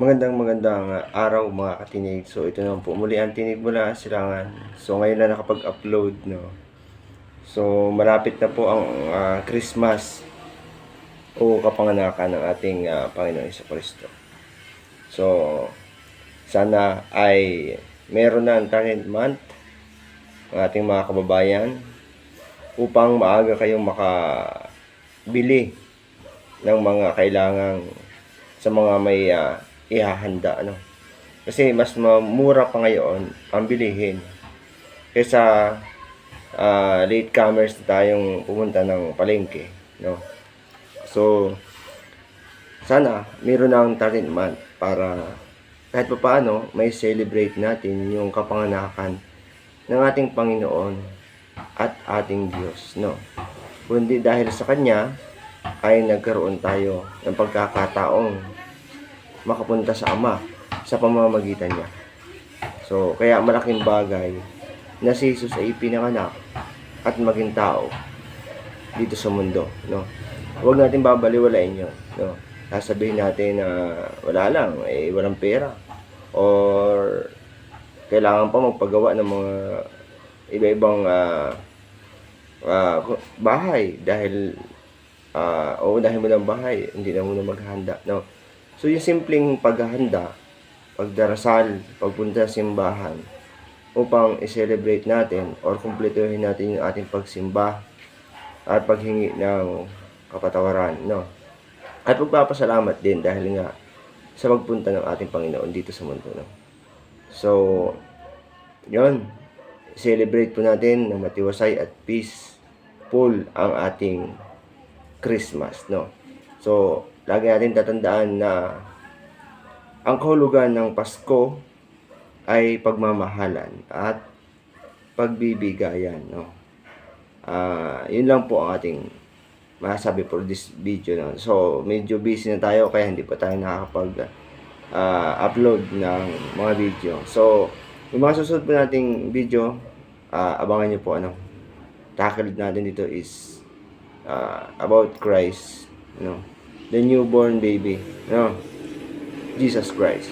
Magandang magandang ah, araw mga katinig. So ito naman po muli ang tinig mula silangan. So ngayon na nakapag-upload no. So malapit na po ang ah, Christmas o kapanganakan ng ating ah, Panginoon Hesus Kristo. So sana ay meron na ang talent month ang ating mga kababayan upang maaga kayong makabili ng mga kailangang sa mga may ah, ihahanda ano. Kasi mas mura pa ngayon ang bilihin kaysa ah, late comers na tayong pumunta ng palengke, no. So sana meron ng talent month para kahit pa paano may celebrate natin yung kapanganakan ng ating Panginoon at ating Diyos, no. Kundi dahil sa Kanya ay nagkaroon tayo ng pagkakataong makapunta sa Ama sa pamamagitan niya. So, kaya malaking bagay na si Jesus ay ipinanganak at maging tao dito sa mundo, no. Huwag natin babaliwalain 'yon, no. Sasabihin natin na wala lang, eh walang pera or kailangan pa magpagawa ng mga iba-ibang ah, ah, bahay dahil ah o dahil mo ng bahay, hindi na muna maghanda, no. So yung simpleng paghahanda, pagdarasal, pagpunta sa simbahan upang i-celebrate natin or kumpletuhin natin yung ating pagsimba at paghingi ng kapatawaran, no. At pagpapasalamat din dahil nga sa pagpunta ng ating Panginoon dito sa mundo, no. So, yon celebrate po natin ng matiwasay at peaceful ang ating Christmas, no. So, lagi natin tatandaan na ang kahulugan ng Pasko ay pagmamahalan at pagbibigayan, no. Ah, yun lang po ang ating masabi for this video, no. So, medyo busy na tayo kaya hindi pa tayo nakakapag ah, upload ng mga video. So, yung mga susunod po nating video, ah, abangan nyo po ano. Tackle natin dito is ah, about Christ, no the newborn baby, no? Jesus Christ.